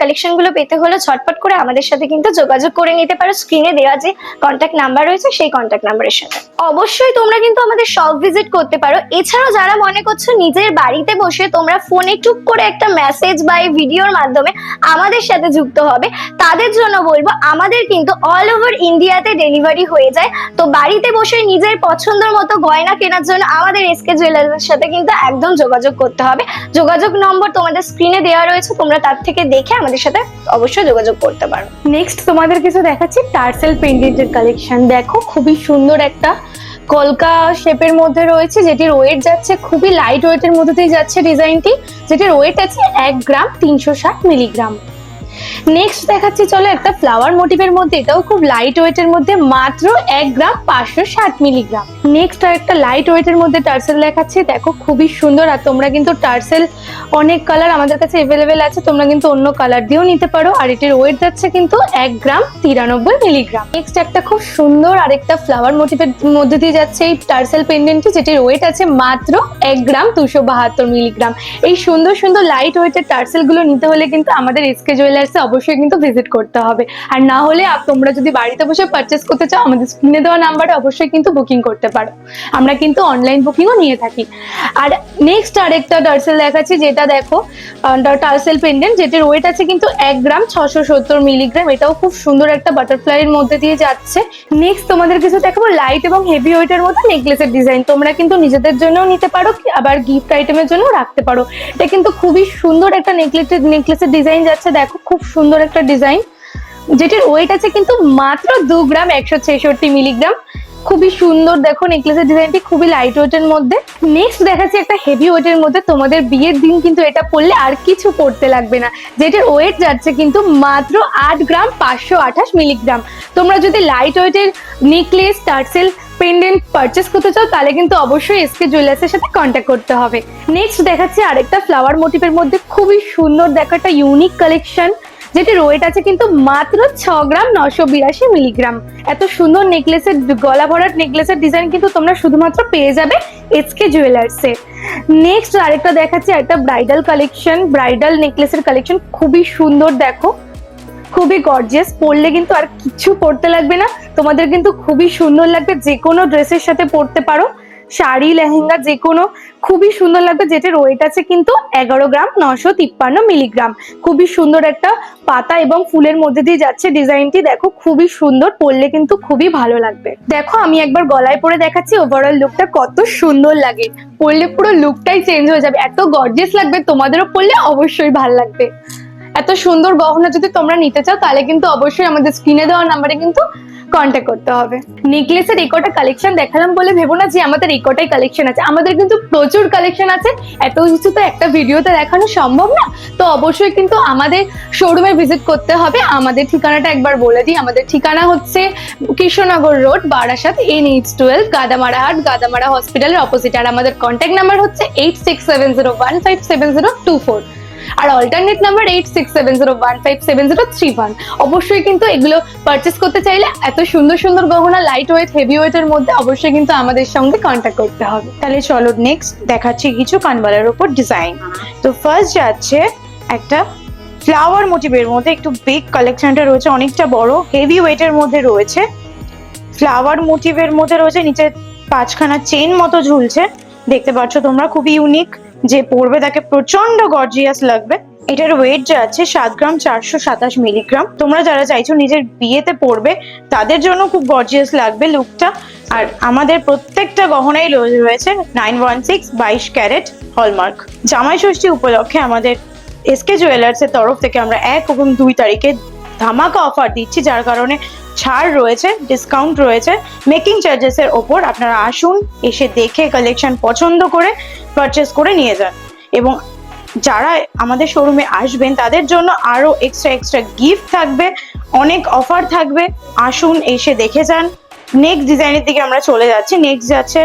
কালেকশনগুলো পেতে হলে ঝটপট করে আমাদের সাথে কিন্তু যোগাযোগ করে নিতে পারো। স্ক্রিনে দেওয়া যে কন্ট্যাক্ট নাম্বার রয়েছে, সেই কন্ট্যাক্ট নাম্বারের সাথে। অবশ্যই তোমরা কিন্তু আমাদের শপ ভিজিট করতে পারো। এছাড়াও যারা মনে করছ নিজের বাড়িতে বসে তোমরা ফোনে টুক করে একটা মেসেজ বা এই ভিডিওর মাধ্যমে আমাদের সাথে যুক্ত হবে, তাদের জন্য বলব আমাদের কিন্তু অল ওভার ইন্ডিয়াতে ডেলিভারি হয়ে যায়। তো বাড়িতে বসে নিজের পছন্দের মতো গয়না কেনার জন্য আমাদের এসকে জুয়েলার্সের সাথে কিন্তু একদম যোগাযোগ করতে হবে। যোগাযোগ নম্বর তোমাদের স্ক্রিনে দেওয়া রয়েছে, তোমরা তার থেকে দেখে আমাদের সাথে অবশ্যই যোগাযোগ করতে পারো। নেক্সট তোমাদের কিছু দেখাচ্ছি টার্সেল পেন্ডেন্টের কালেকশন দেখো, খুবই সুন্দর একটা কলকা শেপের মধ্যে রয়েছে, যেটির ওয়েট যাচ্ছে খুবই লাইট ওয়েটের মধ্যে দিয়ে যাচ্ছে ডিজাইনটি যেটির ওয়েট আছে এক গ্রাম তিনশো ষাট মিলিগ্রাম নেক্সট দেখাচ্ছি, চলো একটা ফ্লাওয়ার মোটিভের মধ্যে। এটাও খুব লাইট ওয়েটের মধ্যে, মাত্র এক গ্রাম পাঁচশো ষাট মিলিগ্রাম নেক্সট আর একটা লাইট ওয়েটের মধ্যে টার্সেল দেখাচ্ছি। দেখো, খুবই সুন্দর। আর তোমরা কিন্তু টার্সেল অনেক কালার আমাদের কাছে অ্যাভেলেবেল আছে। তোমরা কিন্তু অন্য কালার দিয়েও নিতে পারো। আর এটির ওয়েট যাচ্ছে কিন্তু এক গ্রাম তিরানব্বই মিলিগ্রাম নেক্সট একটা খুব সুন্দর আরেকটা ফ্লাওয়ার মোটিভের মধ্যে দিয়ে যাচ্ছে এই টার্সেল পেন্ডেন্টটি যেটির ওয়েট আছে মাত্র এক গ্রাম দুশো বাহাত্তর মিলিগ্রাম এই সুন্দর সুন্দর লাইট ওয়েটের টার্সেলগুলো নিতে হলে কিন্তু আমাদের এসকে জুয়েলার্সে অবশ্যই কিন্তু ভিজিট করতে হবে। আর না হলে তোমরা যদি বাড়িতে বসে পারচেস করতে চাও, আমাদের স্ক্রিনে দেওয়া নাম্বারে অবশ্যই কিন্তু বুকিং করতে পারো। আমরা কিন্তু অনলাইন বুকিংও নিয়ে থাকি। আর নেক্সট আরেকটা টার্সেল দেখাচ্ছি, যেটা দেখো টার্সেল পেন্ডেন্ট যেটির ওয়েট আছে কিন্তু এক গ্রাম ছশো সত্তর মিলিগ্রাম এটাও খুব সুন্দর একটা বাটারফ্লাই এর মধ্যে দিয়ে যাচ্ছে। নেক্সট তোমাদের কিছু দেখাবো লাইট এবং হেভি ওয়েটের মধ্যে নেকলেসের ডিজাইন তোমরা কিন্তু নিজেদের জন্যও নিতে পারো আবার গিফট আইটেমের জন্য রাখতে পারো। এটা কিন্তু খুবই সুন্দর একটা নেকলেসের নেকলেসের ডিজাইন যাচ্ছে, দেখো খুব সুন্দর একটা ডিজাইন। যেটির ওয়েট আছে কিন্তু মাত্র দু গ্রাম একশো ছেষট্টি মিলিগ্রাম। খুবই সুন্দর দেখো নেকলেসের ডিজাইনটি, খুবই লাইট ওয়েটের মধ্যে। নেক্সট দেখাচ্ছি একটা হেভি ওয়েটের মধ্যে। তোমাদের বিয়ের দিন কিন্তু এটা পরলে আর কিছু পড়তে লাগবে না। যেটার ওয়েট যাচ্ছে কিন্তু মাত্র আট গ্রাম পাঁচশো আঠাশ মিলিগ্রাম। তোমরা যদি লাইট ওয়েটের নেকলেস টার্সেল পেন্ডেন্ট পারচেস করতে চাও, তাহলে কিন্তু অবশ্যই এসকে জুয়েলার্সের সাথে কন্ট্যাক্ট করতে হবে। নেক্সট দেখাচ্ছি আরেকটা ফ্লাওয়ার মোটিভের মধ্যে খুবই সুন্দর দেখা, একটা ইউনিক কালেকশন যেটির ওয়েট আছে কিন্তু মাত্র ছ গ্রাম নশো বিরাশি মিলিগ্রাম এত সুন্দর নেকলেসের গলা ভরাট নেকলেসের ডিজাইন কিন্তু তোমরা শুধুমাত্র পেয়ে যাবে এসকে জুয়েলার্সে নেক্সট আরেকটা দেখাচ্ছি, একটা ব্রাইডাল কালেকশন ব্রাইডাল নেকলেসের কালেকশন খুবই সুন্দর দেখো। খুবই গর্জিয়াস পরলে কিন্তু আর কিছু পরতে লাগবে না। তোমাদের কিন্তু খুবই সুন্দর লাগবে, যে কোনো ড্রেসের সাথে পরতে পারো। শাড়ি, লেহেঙ্গা, যে কোনো, খুবই সুন্দর লাগবে, যেটার ওয়েট আছে কিন্তু এগারো গ্রাম, নশো তিপ্পান্ন মিলিগ্রাম। খুবই সুন্দর একটা পাতা এবং ফুলের মধ্যে দিয়ে যাচ্ছে ডিজাইনটি, দেখো খুবই সুন্দর, পরলে কিন্তু খুবই ভালো লাগবে। দেখো, আমি একবার গলায় পরে দেখাচ্ছি ওভারঅল লুকটা কত সুন্দর লাগে। পরলে পুরো লুকটাই চেঞ্জ হয়ে যাবে। এত গর্জেস লাগবে, তোমাদেরও পরলে অবশ্যই ভালো লাগবে। এত সুন্দর গহনা যদি তোমরা নিতে চাও, তাহলে কিন্তু অবশ্যই আমাদের স্ক্রিনে দেওয়া নাম্বারে কিন্তু কন্ট্যাক্ট করতে হবে। নেকলেসের এই কটা কালেকশন দেখালাম বলে ভেবো না যে আমাদের এই কটাই কালেকশন আছে। আমাদের কিন্তু প্রচুর কালেকশন আছে। এত কিছু তো একটা ভিডিওতে দেখানো সম্ভব না। তো অবশ্যই কিন্তু আমাদের শোরুমে ভিজিট করতে হবে। আমাদের ঠিকানাটা একবার বলে দিই। আমাদের ঠিকানা হচ্ছে Krishnanagar road, Barasat N H twelve Gadamara হাট গাদামারা হসপিটালের অপোজিট আর আমাদের কন্ট্যাক্ট নাম্বার হচ্ছে eight six seven zero one five seven zero two four আর alternate number eight six seven zero one five seven zero three one অবশ্যই কিন্তু এগুলো purchase করতে চাইলে এত সুন্দর সুন্দর গহনা লাইট ওয়েট হেভি ওয়েটের মধ্যে অবশ্যই কিন্তু আমাদের সঙ্গে কন্ট্যাক্ট করতে হবে। তাহলে চলো নেক্সট দেখাচ্ছি কিছু কানবালার উপর ডিজাইন তো ফার্স্ট যাচ্ছে একটা ফ্লাওয়ার মোটিভের মধ্যে, একটু বিগ কালেকশনটা রয়েছে, অনেকটা বড় হেভি ওয়েটের মধ্যে রয়েছে। ফ্লাওয়ার মোটিভের মধ্যে রয়েছে, নিচে পাঁচখানা চেন মতো ঝুলছে। দেখতে পাচ্ছ তোমরা খুবই ইউনিক যে পরবে তাকে প্রচণ্ড গর্জিয়াস লাগবে। এটার ওয়েট যা আছে সাত গ্রাম চারশো সাতাশ মিলিগ্রাম তোমরা যারা চাইছো নিজের বিয়েতে পরবে তাদের জন্য খুব গর্জিয়াস লাগবে লুকটা আর আমাদের প্রত্যেকটা গহনাই রয়েছে নাইন ওয়ান সিক্স বাইশ ক্যারেট হলমার্ক জামাই ষষ্ঠী উপলক্ষে আমাদের এসকে জুয়েলার্স এর তরফ থেকে আমরা এক এবং দুই তারিখে ধামাকা অফার দিচ্ছি, যার কারণে ছাড় রয়েছে ডিসকাউন্ট রয়েছে। মেকিং চার্জেস এর ওপর আপনারা আসুন, এসে দেখে কালেকশন পছন্দ করে পারচেস করে নিয়ে যান। এবং যারা আমাদের শোরুমে আসবেন, তাদের জন্য আরও এক্সট্রা এক্সট্রা গিফট থাকবে, অনেক অফার থাকবে। আসুন, এসে দেখে যান। নেক্সট ডিজাইনের দিকে আমরা চলে যাচ্ছি। নেক্সট যাচ্ছে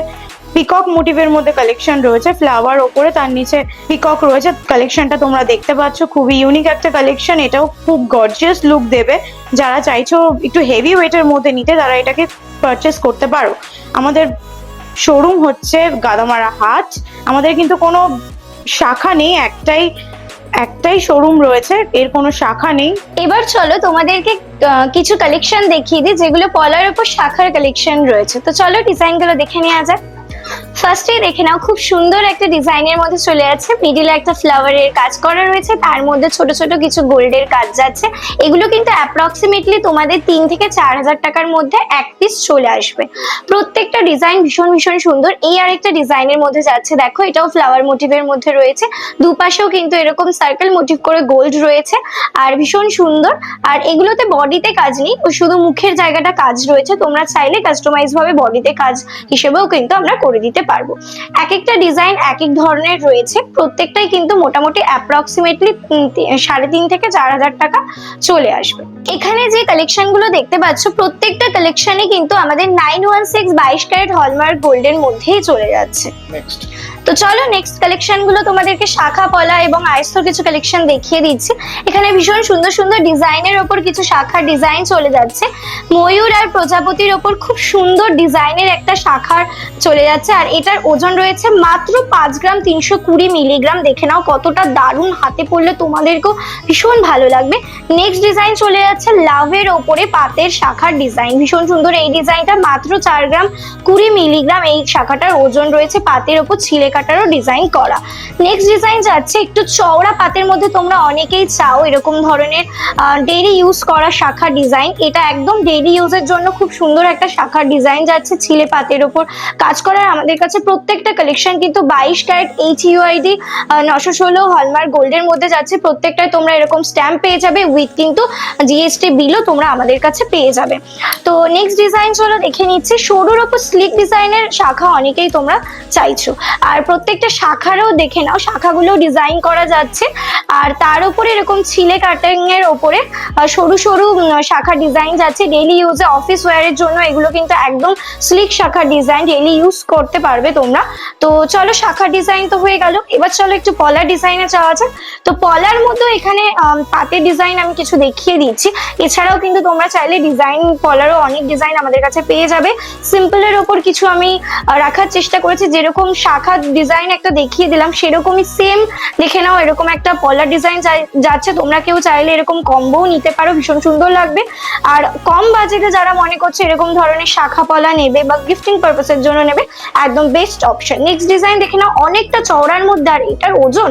পিকক মোটিভের মধ্যে কালেকশন রয়েছে ফ্লাওয়ার ওপরে তার নিচে পিকক রয়েছে। কালেকশনটা তোমরা দেখতে পাচ্ছ, খুবই ইউনিক একটা কালেকশন এটাও খুব গর্জিয়াস লুক দেবে। যারা চাইছো একটু হেভি ওয়েটের মধ্যে নিতে, তারা এটাকে পারচেস করতে পারো। আমাদের শোরুম হচ্ছে গাদামারা হাট। আমাদের কিন্তু কোনো শাখা নেই, একটাই একটাই শোরুম রয়েছে, এর কোনো শাখা নেই। এবার চলো তোমাদেরকে কিছু কালেকশন দেখিয়ে দিই, যেগুলো পলার উপর শাখার কালেকশন রয়েছে। তো চলো ডিজাইনগুলো দেখে নেওয়া যাক। ফার্স্টেই দেখে নাও, খুব সুন্দর একটা ডিজাইনের মধ্যে চলে যাচ্ছে মিডিলে একটা ফ্লাওয়ারের কাজ করা রয়েছে, তার মধ্যে ছোট ছোট কিছু গোল্ডের কাজ যাচ্ছে। এগুলো কিন্তু অ্যাপ্রক্সিমেটলি তোমাদের তিন থেকে চার হাজার টাকার মধ্যে এক পিস চলে আসবে। প্রত্যেকটা ডিজাইন ভীষণ ভীষণ সুন্দর। এই আরেকটা ডিজাইনের মধ্যে যাচ্ছে, দেখো, এটাও ফ্লাওয়ার মোটিভের মধ্যে রয়েছে। দুপাশেও কিন্তু এরকম সার্কেল মোটিভ করে গোল্ড রয়েছে, আর ভীষণ সুন্দর। আর এগুলোতে বডিতে কাজ নেই শুধু মুখের জায়গাটা কাজ রয়েছে। তোমরা চাইলে কাস্টমাইজ ভাবে বডিতে কাজ হিসেবেও কিন্তু আমরা করে দিতে পারব। এক একটা ডিজাইন এক এক ধরনের রয়েছে। প্রত্যেকটাই কিন্তু মোটামুটি অ্যাপ্রক্সিমেটলি সাড়ে তিন থেকে চার হাজার টাকা চলে আসবে। এখানে যে কালেকশনগুলো দেখতে পাচ্ছ, প্রত্যেকটা কালেকশনে কিন্তু আমাদের নাইন ওয়ান সিক্স বাইশ ক্যারেট হলমার্ক গোল্ডের মধ্যেই চলে যাচ্ছে। তো চলো নেক্সট কালেকশনগুলো তোমাদেরকে শাখা, পলা এবং আয়স্তর কিছু কালেকশন দেখিয়ে দিচ্ছি। এখানে ভীষণ সুন্দর সুন্দর ডিজাইনের ওপর কিছু শাখার ডিজাইন চলে যাচ্ছে। ময়ূর আর প্রজাপতির ওপর খুব সুন্দর ডিজাইনের একটা শাখার চলে যাচ্ছে আর এটার ওজন রয়েছে মাত্র পাঁচ গ্রাম তিনশো কুড়ি মিলিগ্রাম দেখে নাও কতটা দারুণ হাতে পড়লে তোমাদেরকেও ভীষণ ভালো লাগবে। নেক্সট ডিজাইন চলে যাচ্ছে লাভের ওপরে পাতের শাখার ডিজাইন ভীষণ সুন্দর এই ডিজাইনটা মাত্র চার গ্রাম কুড়ি মিলিগ্রাম এই শাখাটার ওজন রয়েছে পাতের ওপর ছিলে কাটারও ডিজাইন করা। নেক্সট ডিজাইন যাচ্ছে, একটু চওড়া পাতের মধ্যে তোমরা অনেকেই চাও এরকম ধরনের ডেইলি ইউজ করা শাখা ডিজাইন এটা একদম ডেইলি ইউজের জন্য খুব সুন্দর একটা শাখার ডিজাইন যাচ্ছে ছিলে পাতের ওপর। কাজ করার আমাদের কাছে প্রত্যেকটা কালেকশন কিন্তু বাইশ ক্যারেট এইচ ইউআইডি নশো ষোলো হলমার্ক গোল্ডের মধ্যে যাচ্ছে। প্রত্যেকটায় তোমরা এরকম স্ট্যাম্প পেয়ে যাবে উইথ কিন্তু জিএসটি বিলও তোমরা আমাদের কাছে পেয়ে যাবে। তো নেক্সট ডিজাইন চলো দেখে নিচ্ছি। সরুর ওপর স্লিক ডিজাইনের শাখা অনেকেই তোমরা চাইছো। আর প্রত্যেকটা শাখারও দেখে নাও, শাখাগুলো ডিজাইন করা যাচ্ছে। আর তার উপরে এরকম ছিলে কাটিং এর ওপরে সরু সরু শাখা ডিজাইন যাচ্ছে। ডেইলি ইউজে অফিস ওয়্যারের জন্য এগুলো কিন্তু একদম স্লিক শাখা ডিজাইন ডেইলি ইউজ করতে পারবে তোমরা। তো চলো শাখা ডিজাইন তো হয়ে গেল। এবার চলো একটু পলার ডিজাইনে যাওয়া যাক। তো পলার মধ্যে এখানে পাতের ডিজাইন আমি কিছু দেখিয়ে দিচ্ছি। এছাড়াও কিন্তু তোমরা চাইলে ডিজাইন পলারও অনেক ডিজাইন আমাদের কাছে পেয়ে যাবে। সিম্পলের ওপর কিছু আমি রাখার চেষ্টা করেছি। যেরকম শাখা ডিজাইন একটা দেখিয়ে দিলাম, সেরকমই সেম দেখে নাও, এরকম একটা পলার ডিজাইন যাচ্ছে, তোমরা কেউ চাইলে এরকম কম্বোও নিতে পারো, ভীষণ সুন্দর লাগবে। আর কম বাজেটে যারা মনে করছে এরকম ধরনের শাখা পলা নেবে বা গিফটিং পারপাসের জন্য নেবে, একদম বেস্ট অপশন নেক্সট ডিজাইন দেখে নাও, অনেকটা চওড়ার মধ্যে, আর এটার ওজন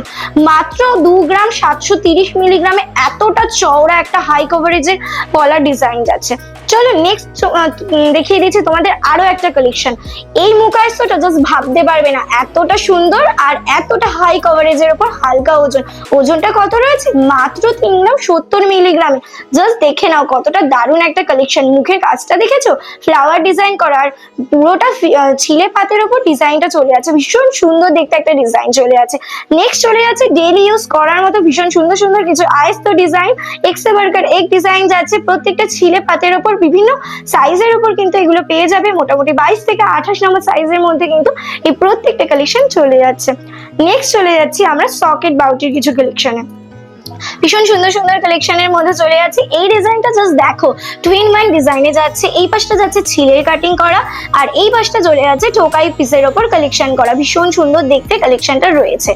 মাত্র দু গ্রাম সাতশো তিরিশ মিলিগ্রামে এতটা চওড়া একটা হাই কভারেজের পলার ডিজাইন যাচ্ছে। চলো নেক্সট দেখিয়ে দিচ্ছি তোমাদের আরও একটা কালেকশন এই মুখাস্তটা জাস্ট ভাবতে পারবে না, এতটা সুন্দর আর এতটা হাই কভারেজের উপর হালকা ওজন। ওজনটা কত রয়েছে? মাত্র তিন গ্রাম সত্তর মিলিগ্রামে জাস্ট দেখে নাও কতটা দারুণ একটা কালেকশন মুখের কাজটা দেখেছ? ফ্লাওয়ার ডিজাইন করা। আর পুরোটা ছিলে পাতের ওপর ডিজাইনটা চলে আছে। ভীষণ সুন্দর দেখতে একটা ডিজাইন চলে আছে। নেক্সট চলে যাচ্ছে ডেইলি ইউজ করার মতো ভীষণ সুন্দর সুন্দর কিছু আয়স্ত ডিজাইন এক্সে বার্গার এক ডিজাইন যাচ্ছে। প্রত্যেকটা ছিলে পাতের ওপর বিভিন্ন সাইজের উপর কিন্তু এগুলো পেয়ে যাবে। মোটামুটি বাইশ থেকে আঠাশ নম্বর সাইজের মধ্যে কিন্তু এই প্রত্যেকটা কালেকশন চলে যাচ্ছে। নেক্সট চলে যাচ্ছি আমরা সকেট বাউটির কিছু কালেকশনে ভীষণ সুন্দর সুন্দর কালেকশনের মধ্যে চলে যাচ্ছে। এই ডিজাইনটা জাস্ট দেখো টুইন ওয়ান ডিজাইনে যাচ্ছে, এই পাশটা যাচ্ছে ছিলের কাটিং করা, আর এই পাশটা চলে যাচ্ছে টোকাই পিসের ওপর কালেকশন করা, ভীষণ সুন্দর দেখতে কালেকশনটা রয়েছে।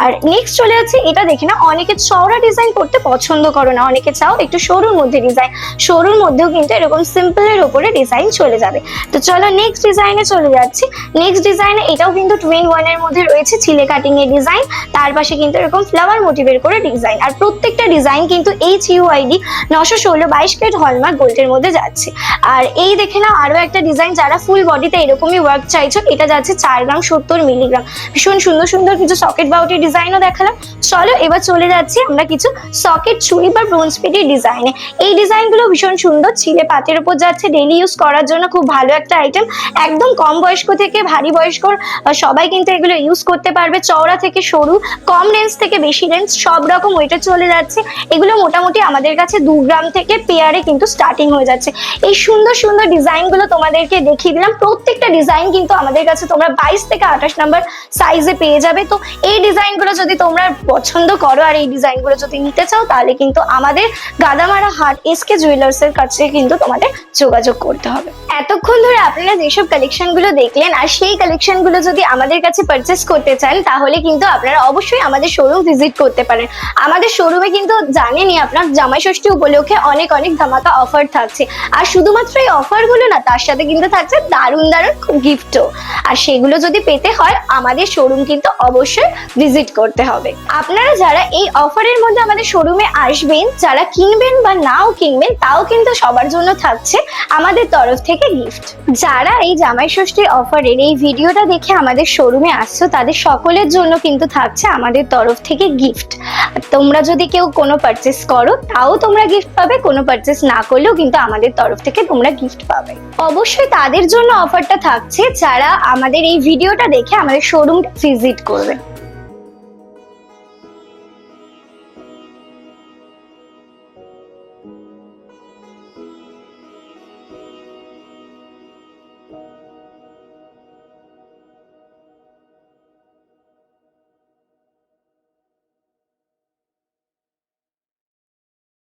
আর নেক্সট চলে যাচ্ছে, এটা দেখে না অনেকে চওড়া ডিজাইন করতে পছন্দ করো না, অনেকে চাও একটু সরুর মধ্যে ডিজাইন সরুর মধ্যেও কিন্তু এরকম সিম্পলের ওপরে ডিজাইন চলে যাবে। তো চলো নেক্সট ডিজাইনে চলে যাচ্ছি। নেক্সট ডিজাইনে এটাও কিন্তু টুইন ওয়ানের মধ্যে রয়েছে ছিলে কাটিং এর ডিজাইন তার পাশে কিন্তু এরকম ফ্লাওয়ার মোটিভের করে ডিজাইন আর প্রত্যেকটা ডিজাইন কিন্তু এইচ ইউআইডি নশো ষোলো বাইশ ক্যারেট হলমার্ক গোল্ডের মধ্যে যাচ্ছে। আর এই দেখে নাও আরও একটা ডিজাইন যারা ফুল বডিতে এরকমই ওয়ার্ক চাইছো, এটা যাচ্ছে চার গ্রাম সত্তর মিলিগ্রাম ভীষণ সুন্দর সুন্দর কিছু সকেট বাউটি ডিজাইনও দেখালাম। চলো, এবার চলে যাচ্ছি আমরা কিছু সকেট চুড়ি বা ব্রোঞ্জ পেটির ডিজাইনে এই ডিজাইনগুলো ভীষণ সুন্দর ছিলে পাতের উপর যাচ্ছে ডেইলি ইউজ করার জন্য খুব ভালো একটা আইটেম একদম কম বয়স্ক থেকে, ভারী বয়স্ক সবাই কিন্তু এগুলো ইউজ করতে পারবে। চওড়া থেকে সরু, কম রেঞ্জ থেকে বেশি রেঞ্জ সব রকম ওয়েটে চলে যাচ্ছে। এগুলো মোটামুটি আমাদের কাছে দু গ্রাম থেকে পেয়ারে কিন্তু স্টার্টিং হয়ে যাচ্ছে। এই সুন্দর সুন্দর ডিজাইনগুলো তোমাদেরকে দেখিয়ে দিলাম। প্রত্যেকটা ডিজাইন কিন্তু আমাদের কাছে তোমরা বাইশ থেকে আঠাশ নাম্বার সাইজে পেয়ে যাবে। তো এই ডিজাইনগুলো যদি তোমরা পছন্দ করো আর এই ডিজাইনগুলো যদি নিতে চাও, তাহলে কিন্তু আমাদের গাদামারা হাট এসকে জুয়েলার্স এর কাছে কিন্তু তোমাদের যোগাযোগ করতে হবে। এতক্ষণ ধরে আপনারা যেসব কালেকশনগুলো দেখলেন আর সেই কালেকশনগুলো যদি আমাদের কাছে পারচেস করতে চান, তাহলে কিন্তু আপনারা অবশ্যই আমাদের শোরুম ভিজিট করতে পারেন। আমাদের শোরুমে কিন্তু জানেনই আপনার, জামাই ষষ্ঠী উপলক্ষে অনেক অনেক ধামাকা অফার থাকছে। আর শুধুমাত্র এই অফারগুলো না, তার সাথে কিন্তু থাকছে দারুণ দারুণ গিফটও আর সেগুলো যদি পেতে হয়, আমাদের শোরুম কিন্তু অবশ্যই ভিজিট করতে হবে। আপনারা যারা এই অফারের মধ্যে আমাদের শোরুমে আসবেন, যারা কিনবেন বা নাও কিনবেন, তাও কিন্তু সবার জন্য থাকছে আমাদের তরফ থেকে গিফট যারা এই জামাই ষষ্ঠীর অফারের এই ভিডিওটা দেখে আমাদের শোরুমে আসছো, তাদের সকলের জন্য কিন্তু থাকছে আমাদের তরফ থেকে গিফট তোমরা তোমরা যদি কেউ কোনো পারচেস করো, তাও তোমরা গিফট পাবে, কোনো পারচেস না করলেও কিন্তু আমাদের তরফ থেকে তোমরা গিফট পাবে। অবশ্যই তাদের জন্য অফারটা থাকছে যারা আমাদের এই ভিডিওটা দেখে আমাদের শোরুম ভিজিট করবে।